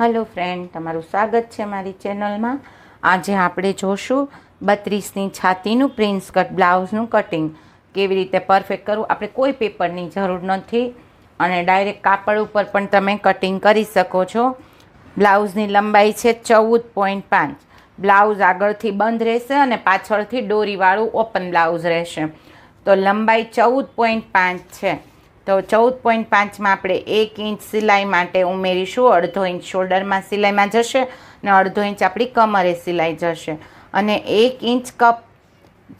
Hello friend તમારું સ્વાગત છે મારી ચેનલમાં. આજે આપણે જોશું બત્રીસની છાતીનું પ્રિન્સ કટ, બ્લાઉઝનું કટિંગ. કેવી રીતે પરફેક્ટ કરવું? આપણે કોઈ પેપરની જરૂર નથી અને ડાયરેક્ટ કાપડ ઉપર પણ તમે કટિંગ કરી શકો છો. બ્લાઉઝની લંબાઈ છે ચૌદ પોઈન્ટ પાંચ. બ્લાઉઝ આગળથી બંધ રહેશે અને પાછળથી દોરીવાળું ઓપન બ્લાઉઝ રહેશે. તો લંબાઈ ચૌદ પોઈન્ટ પાંચ છે. તો ચૌદ પોઈન્ટ પાંચમાં આપણે એક ઇંચ સિલાઈ માટે ઉમેરીશું. અડધો ઇંચ શોલ્ડરમાં સિલાઈમાં જશે અને અડધો ઇંચ આપણી કમરે સિલાઈ જશે. અને એક ઇંચ કપ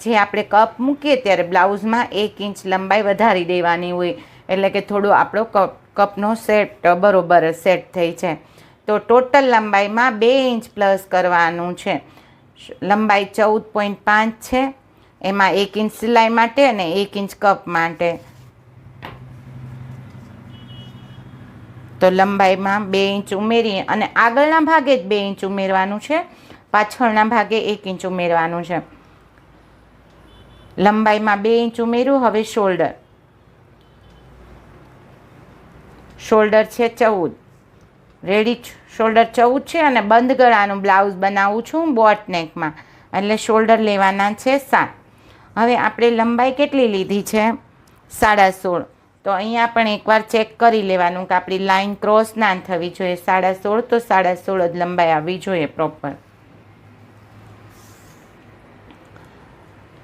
જે આપણે કપ મૂકીએ ત્યારે બ્લાઉઝમાં એક ઇંચ લંબાઈ વધારી દેવાની હોય. એટલે કે થોડું આપણો કપ, કપનો સેટ બરોબર સેટ થઈ જાય. તો ટોટલ લંબાઈમાં બે ઇંચ પ્લસ કરવાનું છે. લંબાઈ ચૌદ પોઈન્ટ પાંચ છે. એમાં એક ઇંચ સિલાઈ માટે અને એક ઇંચ કપ માટે. તો લંબાઈમાં બે ઇંચ ઉમેરીએ અને આગળના ભાગે જ બે ઇંચ ઉમેરવાનું છે. પાછળના ભાગે એક ઇંચ ઉમેરવાનું છે. લંબાઈમાં બે ઇંચ ઉમેર્યું, હવે શોલ્ડર. શોલ્ડર છે ચૌદ. રેડી શોલ્ડર ચૌદ છે અને બંધ ગળાનું બ્લાઉઝ બનાવું છું બોટ નેકમાં. એટલે શોલ્ડર લેવાના છે સાત. હવે આપણે લંબાઈ કેટલી લીધી છે? સાડા સોળ. તો અહીંયા પણ એકવાર ચેક કરી લેવાનું કે આપણી લાઈન ક્રોસ ના થવી જોઈએ. સાડા સોળ તો સાડા સોળ જ લંબાઈ આવવી જોઈએ પ્રોપર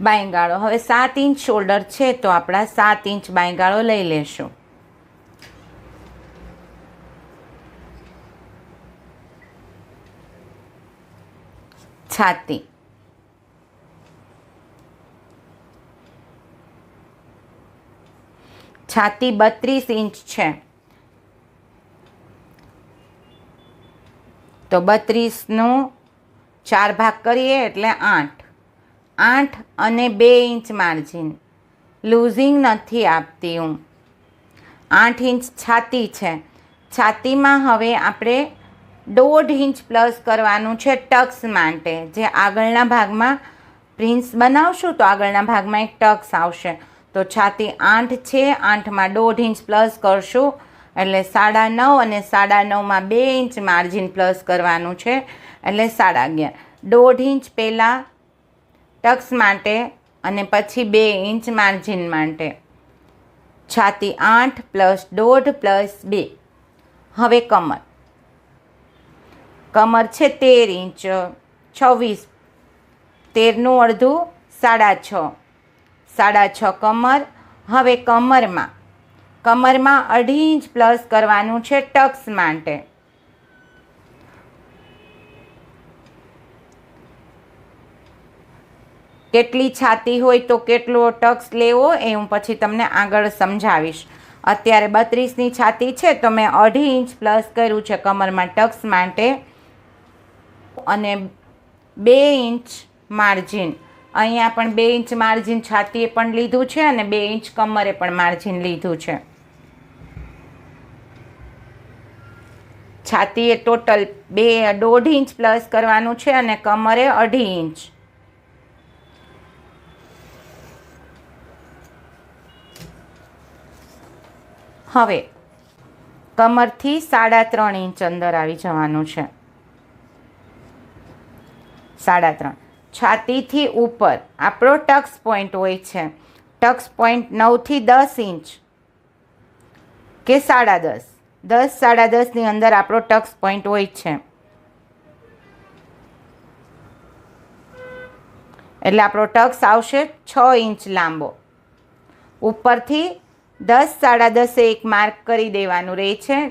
બાયગાળો. હવે સાત ઇંચ શોલ્ડર છે તો આપણા સાત ઇંચ બાયગાળો લઈ લેશું. છાતી. છાતી બત્રીસ ઇંચ છે. તો બત્રીસનું ચાર ભાગ કરીએ એટલે આઠ. આઠ અને બે ઇંચ માર્જિન. લૂઝિંગ નથી આપતી હું. આઠ ઇંચ છાતી છે. છાતીમાં હવે આપણે દોઢ ઇંચ પ્લસ કરવાનું છે ટક્સ માટે. જે આગળના ભાગમાં પ્રિન્સ બનાવશું તો આગળના ભાગમાં એક ટક્સ આવશે. તો છાતી આઠ છે, આઠમાં દોઢ ઇંચ પ્લસ કરશું. એટલે સાડા નવ અને સાડા નવમાં બે ઇંચ માર્જિન પ્લસ કરવાનું છે. એટલે સાડા અગિયાર. દોઢ ઇંચ પહેલાં ટક્સ માટે અને પછી બે ઇંચ માર્જિન માટે. છાતી આઠ પ્લસ દોઢ પ્લસ બે. હવે કમર. કમર છે તેર ઇંચ. છવ્વીસ. તેરનું અડધું સાડા છ. સાડા છ કમર. હવે કમરમાં. કમરમાં અઢી ઇંચ પ્લસ કરવાનું છે ટક્સ માટે. કેટલી છાતી હોય તો કેટલો ટક્સ લેવો એ હું પછી તમને આગળ સમજાવીશ. અત્યારે બત્રીસની છાતી છે તો મેં અઢી ઇંચ પ્લસ કર્યું છે કમરમાં ટક્સ માટે. અને બે ઇંચ માર્જિન. અહીંયા પણ બે ઇંચ માર્જિન છાતીએ પણ લીધું છે અને બે ઇંચ કમરે પણ માર્જિન લીધું છે. છાતીએ ટોટલ બે દોઢ ઇંચ પ્લસ કરવાનું છે અને કમરે અઢી ઇંચ. હવે, કમરથી સાડા ત્રણ ઇંચ અંદર આવી જવાનું છે. સાડા ત્રણ. છાતીથી ઉપર. આપણો ટક્સ પોઈન્ટ હોય છે. ટક્સ પોઈન્ટ નવથી દસ ઇંચ કે સાડા દસ. દસ, સાડા દસની અંદર આપણો ટક્સ પોઈન્ટ હોય છે. એટલે આપણો ટક્સ આવશે છ ઇંચ લાંબો. ઉપરથી દસ, સાડા દસે એક માર્ક કરી દેવાનું રહે છે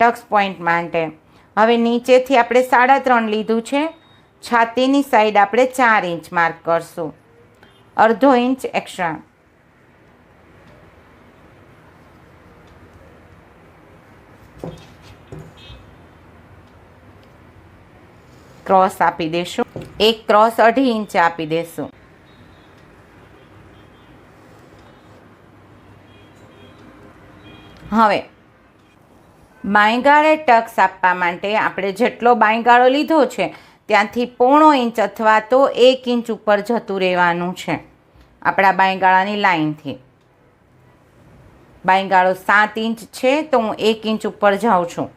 ટક્સ પોઈન્ટ માટે. હવે નીચેથી આપણે સાડા ત્રણ લીધું છે. છાતીની સાઈડ આપણે ચાર ઇંચ માર્ક કરશું. અડધો ઇંચ એક્સ્ટ્રા ક્રોસ આપી દેશું. એક ક્રોસ અઢી ઇંચ આપી દેશું. હવે, બાંયગાળે ટક્સ આપવા માટે આપણે જેટલો બાંયગાળો લીધો છે ત્યાંથી પોણો ઇંચ અથવા તો એક ઇંચ ઉપર જતું રહેવાનું છે. આપણા બાંયગાળાની લાઇનથી. બાંયગાળો સાત ઇંચ છે તો હું એક ઇંચ ઉપર જાઉં છું.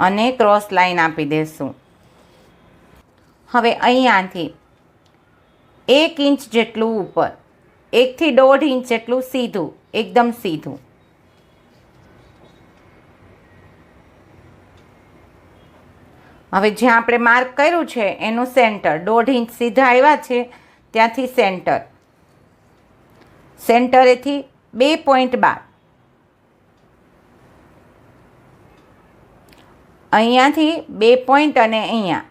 અને ક્રોસ લાઈન આપી દેશું. હવે અહીંયાથી એક ઇંચ જેટલું ઉપર, એકથી દોઢ ઇંચ જેટલું સીધું, એકદમ સીધું. હવે જ્યાં આપણે માર્ક કર્યું છે, એનું સેન્ટર દોઢ ઇંચ સીધા આવ્યા છે, ત્યાંથી સેન્ટર સેન્ટરેથી બે પોઈન્ટ બાર. અહીંયાથી બે પોઈન્ટ અને અહીંયા.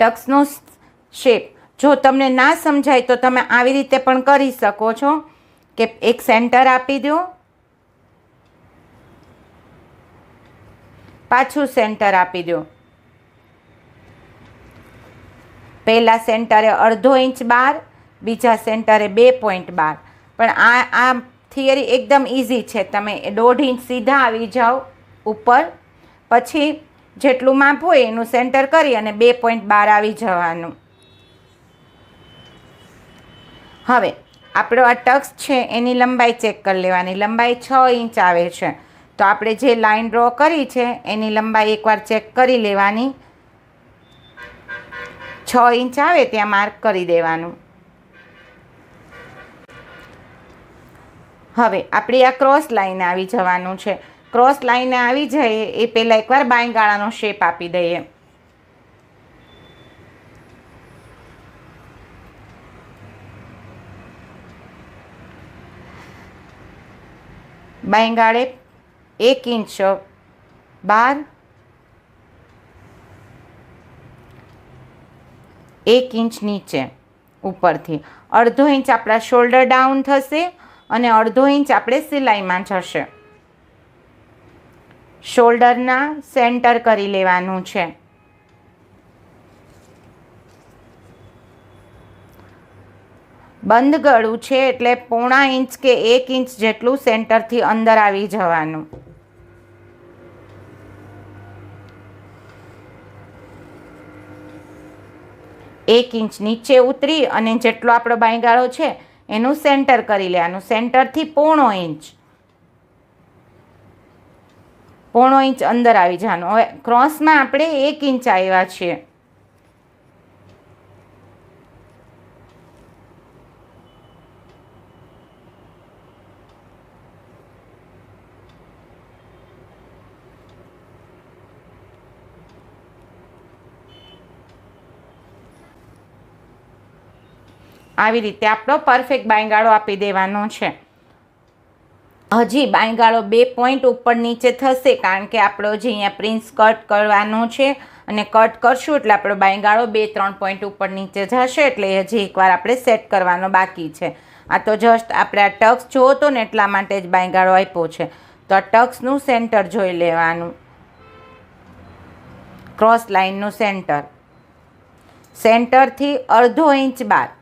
ટક્સનો શેપ જો તમને ના સમજાય તો તમે આવી રીતે પણ કરી શકો છો. કે એક સેન્ટર આપી દો. પાછું સેન્ટર આપી દો. પહેલાં સેન્ટરે અડધો ઇંચ બાર, બીજા સેન્ટરે બે પોઈન્ટ બાર. પણ આ આ થિયરી એકદમ ઇઝી છે. તમે દોઢ ઇંચ સીધા આવી જાઓ ઉપર. પછી જેટલું માપ હોય એનું સેન્ટર કરી અને બે પોઈન્ટ બાર આવી જવાનું. હવે આપણો આ ટક્સ છે, એની લંબાઈ ચેક કરી લેવાની. લંબાઈ છ ઇંચ આવે છે. તો આપણે જે લાઈન ડ્રો કરી છે, એની લંબાઈ એકવાર ચેક કરી લેવાની. છ ઇંચ આવે ત્યાં માર્ક કરી દેવાનું. હવે આપણી આ ક્રોસ લાઈન આવી જવાનું છે. ક્રોસ લાઈને આવી જઈએ એ પહેલાં એકવાર બાંયગાળાનો શેપ આપી દઈએ. બાંયગાળે એક ઇંચ બાર, એક ઇંચ નીચે ઉપરથી. અડધો ઇંચ આપણા શોલ્ડર ડાઉન થશે અને અડધો ઇંચ આપણે સિલાઈમાં જશે. શોલ્ડરના સેન્ટર કરી લેવાનું છે. બંધ ગળું છે એટલે પોણા ઇંચ કે એક ઇંચ જેટલું સેન્ટરથી અંદર આવી જવાનું. એક ઇંચ નીચે ઉતરી અને જેટલો આપણો બાંયગાળો છે, એનું સેન્ટર કરી લેવાનું. સેન્ટરથી પોણો ઇંચ. પોણો ઇંચ અંદર આવી જવાનું. હવે ક્રોસમાં આપણે એક ઇંચ આવ્યા છીએ. આવી રીતે આપણો પરફેક્ટ બાંયગાળો આપી દેવાનો છે. હજી બાંયગાળો બે પોઈન્ટ ઉપર નીચે થશે કારણ કે આપણો જે અહીંયા પ્રિન્સ કટ કરવાનો છે અને કટ કરશું એટલે આપણો બાંયગાળો બે ત્રણ પોઈન્ટ ઉપર નીચે જશે એટલે હજી એકવાર આપણે સેટ કરવાનો બાકી છે. આ તો જસ્ટ આપણે આ ટક્સ જોવો તો ને એટલા માટે જ બાંયગાળો આપ્યો છે. તો આ ટક્સનું સેન્ટર જોઈ લેવાનું. ક્રોસ લાઇનનું સેન્ટર સેન્ટરથી અડધો ઇંચ બાદ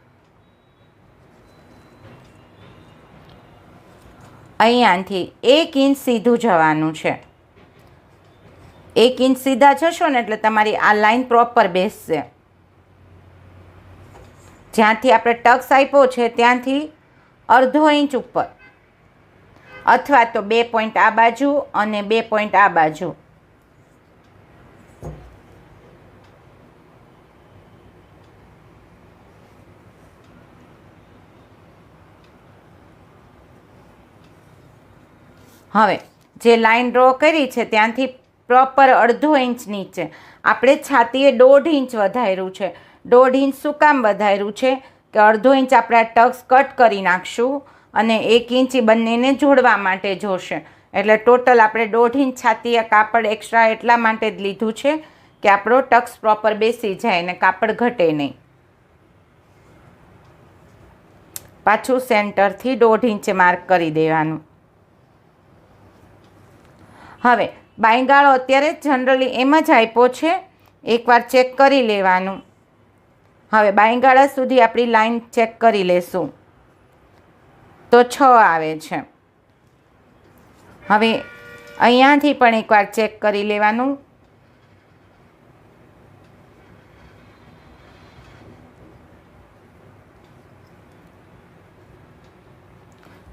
અહીંયાથી એક ઇંચ સીધું જવાનું છે. એક ઇંચ સીધા જશો ને એટલે તમારી આ લાઈન પ્રોપર બેસશે. જ્યાંથી આપણે ટક્સ આપ્યો છે, ત્યાંથી અડધો ઇંચ ઉપર. અથવા તો બે પોઈન્ટ આ બાજુ અને બે પોઈન્ટ આ બાજુ. હવે, જે લાઈન ડ્રો કરી છે ત્યાંથી પ્રોપર અડધો ઇંચ નીચે. આપણે છાતીએ દોઢ ઇંચ વધાર્યું છે. દોઢ ઇંચ શું કામ વધાર્યું છે? કે અડધો ઇંચ આપણે આ ટક્સ કટ કરી નાખશું અને એક ઇંચ બંનેને જોડવા માટે જોશે. એટલે ટોટલ આપણે દોઢ ઇંચ છાતીએ કાપડ એક્સ્ટ્રા એટલા માટે જ લીધું છે કે આપણો ટક્સ પ્રોપર બેસી જાય અને કાપડ ઘટે નહીં. પાછું સેન્ટરથી દોઢ ઇંચે માર્ક કરી દેવાનું. હવે, બાયગાળો અત્યારે જનરલી એમ જ આપ્યો છે. એકવાર ચેક કરી લેવાનું. હવે, બાયગાળા સુધી આપણી લાઈન ચેક કરી લેશું. તો છ આવે છે. હવે, અહીંયાથી પણ એકવાર ચેક કરી લેવાનું.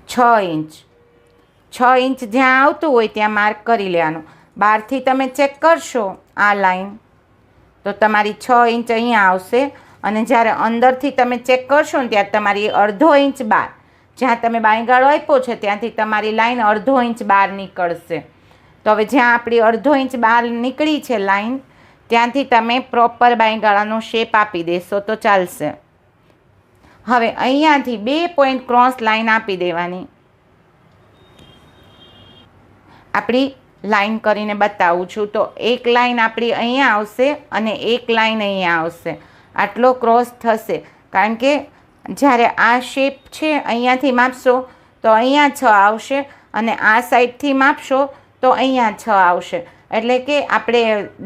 છ ઇંચ. છ ઇંચ જ્યાં આવતું હોય ત્યાં માર્ક કરી લેવાનું. બહારથી તમે ચેક કરશો આ લાઈન તો તમારી છ ઇંચ અહીંયા આવશે અને જ્યારે અંદરથી તમે ચેક કરશો ને ત્યારે તમારી અડધો ઇંચ બાર. જ્યાં તમે બાંયગાળો આપ્યો છે ત્યાંથી તમારી લાઈન અડધો ઇંચ બહાર નીકળશે. તો હવે જ્યાં આપણી અડધો ઇંચ બહાર નીકળી છે લાઈન ત્યાંથી તમે પ્રોપર બાંયગાળાનો શેપ આપી દેશો તો ચાલશે. હવે અહીંયાથી બે પોઈન્ટ ક્રોસ લાઈન આપી દેવાની. આપણી લાઈન કરીને બતાવું છું. તો એક લાઈન આપણી અહીંયા આવશે અને એક લાઈન અહીંયા આવશે. આટલો ક્રોસ થશે. કારણ કે જ્યારે આ શેપ છે, અહીંયાથી માપશો તો અહીંયા છ આવશે અને આ સાઈડથી માપશો તો અહીંયા છ આવશે. એટલે કે આપણે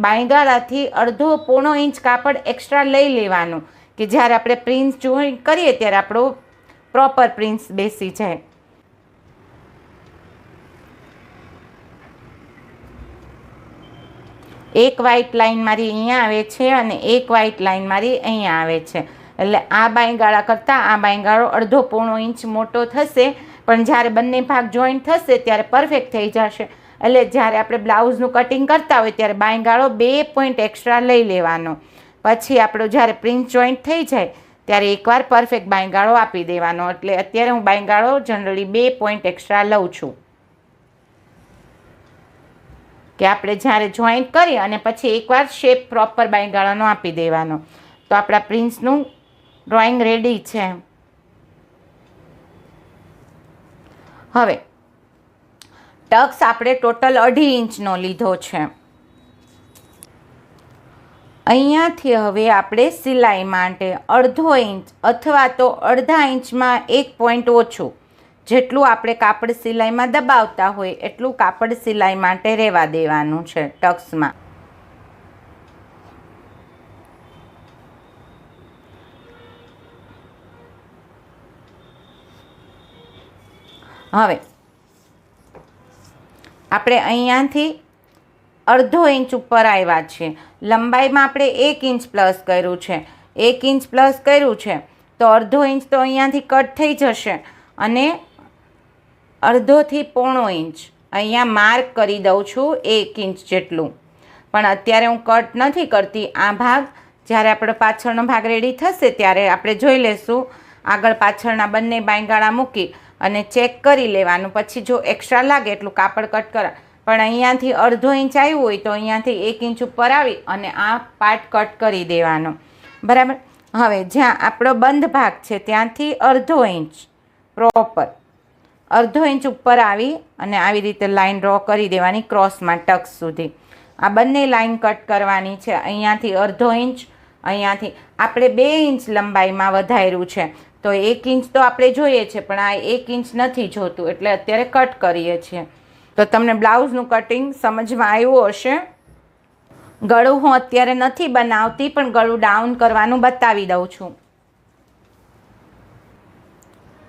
બાંયગાળાથી અડધો પોણો ઇંચ કાપડ એક્સ્ટ્રા લઈ લેવાનું. કે જ્યારે આપણે પ્રિન્સ જોઈન કરીએ ત્યારે આપણો પ્રોપર પ્રિન્સ બેસી જાય. એક વ્હાઇટ લાઇન મારી અહીંયા આવે છે અને એક વ્હાઇટ લાઈન મારી અહીંયા આવે છે. એટલે આ બાયગાળા કરતાં આ બાયગાળો અડધો પોણો ઇંચ મોટો થશે. પણ જ્યારે બંને ભાગ જોઈન્ટ થશે ત્યારે પરફેક્ટ થઈ જશે. એટલે જ્યારે આપણે બ્લાઉઝનું કટિંગ કરતા હોય ત્યારે બાયગાળો બે પોઈન્ટ એક્સ્ટ્રા લઈ લેવાનો. પછી આપણો જ્યારે પ્રિન્ટ જોઈન્ટ થઈ જાય ત્યારે એકવાર પરફેક્ટ બાયગાળો આપી દેવાનો. એટલે અત્યારે હું બાયગાળો જનરલી બે પોઈન્ટ એક્સ્ટ્રા લઉં છું. કે આપણે જ્યારે જોઈન્ટ કરી અને પછી એકવાર શેપ પ્રોપર બાયગાળાનો આપી દેવાનો. તો આપણા પ્રિન્સનું ડ્રોઈંગ રેડી છે. હવે ટક્સ આપણે ટોટલ અઢી ઇંચનો લીધો છે. અહીંયાથી હવે આપણે સિલાઈ માટે અડધો ઇંચ અથવા તો અડધા ઇંચમાં એક પોઈન્ટ ઓછું જેટલું આપણે કાપડ સિલાઈમાં દબાવતા હોય, એટલું કાપડ સિલાઈ માટે રહેવા દેવાનું છે ટક્સમાં. હવે, આપણે અહીંયાથી અડધો ઇંચ ઉપર આવ્યા છીએ. લંબાઈમાં આપણે એક ઇંચ પ્લસ કર્યું છે. એક ઇંચ પ્લસ કર્યું છે, તો અડધો ઇંચ તો અહીંયાથી કટ થઈ જશે. અને અડધોથી પોણો ઇંચ. અહીંયા માર્ક કરી દઉં છું એક ઇંચ જેટલું. પણ અત્યારે હું કટ નથી કરતી. આ ભાગ જ્યારે આપણો પાછળનો ભાગ રેડી થશે ત્યારે આપણે જોઈ લેશું. આગળ પાછળના બંને બાંયગાળા મૂકી અને ચેક કરી લેવાનું. પછી જો એક્સ્ટ્રા લાગે એટલું કાપડ કટ કરા. પણ અહીંયાથી અડધો ઇંચ આવ્યું હોય તો અહીંયાથી એક ઇંચ ઉપર આવી અને આ પાર્ટ કટ કરી દેવાનો. બરાબર? હવે જ્યાં આપણો બંધ ભાગ છે ત્યાંથી અડધો ઇંચ. પ્રોપર અડધો ઇંચ ઉપર આવી અને આવી રીતે લાઈન ડ્રો કરી દેવાની ક્રોસમાં ટક્સ સુધી. આ બંને લાઈન કટ કરવાની છે. અહીંયાથી અડધો ઇંચ, અહીંયાથી આપણે બે ઇંચ લંબાઈમાં વધાર્યું છે. તો એક ઇંચ તો આપણે જોઈએ છે, પણ આ એક ઇંચ નથી જોતું, એટલે અત્યારે કટ કરીએ છીએ. તો તમને બ્લાઉઝનું કટિંગ સમજમાં આવ્યું હશે. ગળું હું અત્યારે નથી બનાવતી, પણ ગળું ડાઉન કરવાનું બતાવી દઉં છું.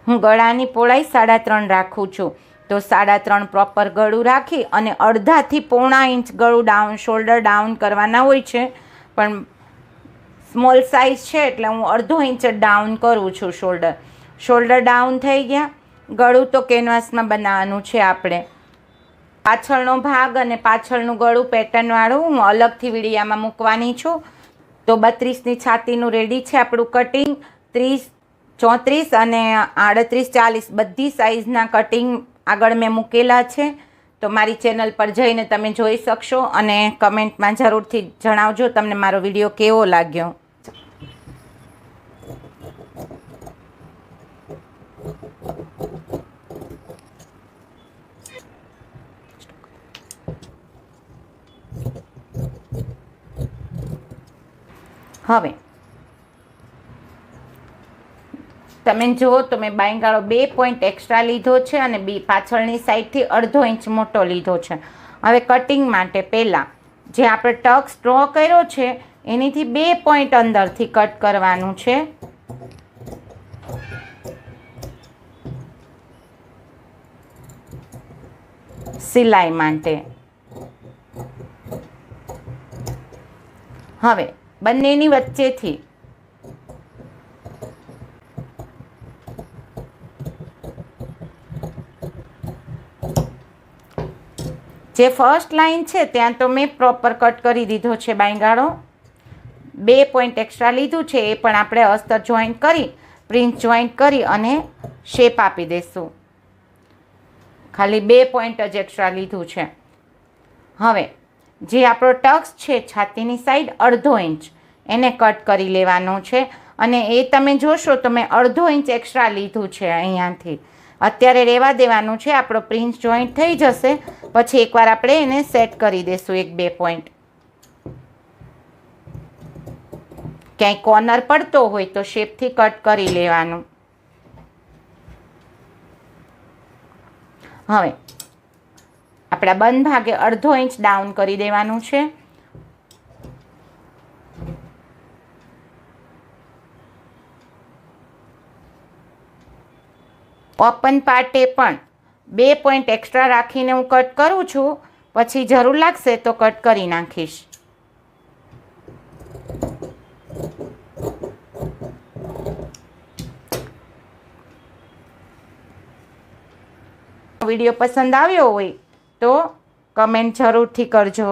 હું ગળાની પહોળાઈ સાડા ત્રણ રાખું છું. તો સાડા ત્રણ પ્રોપર ગળું રાખી અને અડધાથી પોણા ઇંચ ગળું ડાઉન શોલ્ડર ડાઉન કરવાના હોય છે. પણ સ્મોલ સાઇઝ છે એટલે હું અડધો ઇંચ ડાઉન કરું છું શોલ્ડર શોલ્ડર ડાઉન થઈ ગયા. ગળું તો કેનવાસમાં બનાવવાનું છે આપણે. પાછળનો ભાગ અને પાછળનું ગળું પેટર્નવાળું હું અલગથી વીડિયામાં મૂકવાની છું. તો બત્રીસની છાતીનું રેડી છે આપણું કટિંગ ત્રીસ ચોત્રીસ અને આડત્રીસ ચાલીસ બધી સાઇઝના કટિંગ આગળ મેં મૂકેલા છે. તો મારી ચેનલ પર જઈને તમે જોઈ શકશો અને કમેન્ટમાં જરૂરથી જણાવજો તમને મારો વીડિયો કેવો લાગ્યો. હવે તમે જુઓ તો મેં બાયંગાળો બે પોઈન્ટ એક્સ્ટ્રા લીધો છે અને બી પાછળની સાઈડથી અડધો ઇંચ મોટો લીધો છે. હવે કટિંગ માટે પહેલાં જે આપણે ટક્સ ડ્રો કર્યો છે, એનીથી બે પોઈન્ટ અંદરથી કટ કરવાનું છે. સિલાઈ માટે. હવે બંનેની વચ્ચેથી જે ફર્સ્ટ લાઇન છે, ત્યાં તો મેં પ્રોપર કટ કરી દીધો છે બાંયગાળો. બે પોઈન્ટ એક્સ્ટ્રા લીધું છે, એ પણ આપણે અસ્તર જોઈન્ટ કરી પ્રિન્સ જોઈન્ટ કરી અને શેપ આપી દઈશું ખાલી બે પોઈન્ટ જ એક્સ્ટ્રા લીધું છે. હવે, જે આપણો ટક્સ છે, છાતીની સાઈડ અડધો ઇંચ એને કટ કરી લેવાનું છે. અને એ તમે જોશો તો મેં અડધો ઇંચ એક્સ્ટ્રા લીધું છે અહીંયાથી. અત્યારે રહેવા દેવાનું છે. આપણો પ્રિન્સ જોઈન્ટ થઈ જશે. પછી એકવાર આપણે એને સેટ કરી દઈશું એક બે પોઈન્ટ. ક્યાંય કોર્નર પડતો હોય તો શેપથી કટ કરી લેવાનું. હવે, આપણા બંધ ભાગે અડધો ઇંચ ડાઉન કરી દેવાનું છે. ઓપન પાર્ટે પણ. બે પોઈન્ટ એક્સ્ટ્રા રાખીને હું કટ કરું છું. પછી જરૂર લાગશે તો કટ કરી નાખીશ. વીડિયો પસંદ આવ્યો હોય તો કમેન્ટ જરૂરથી કરજો.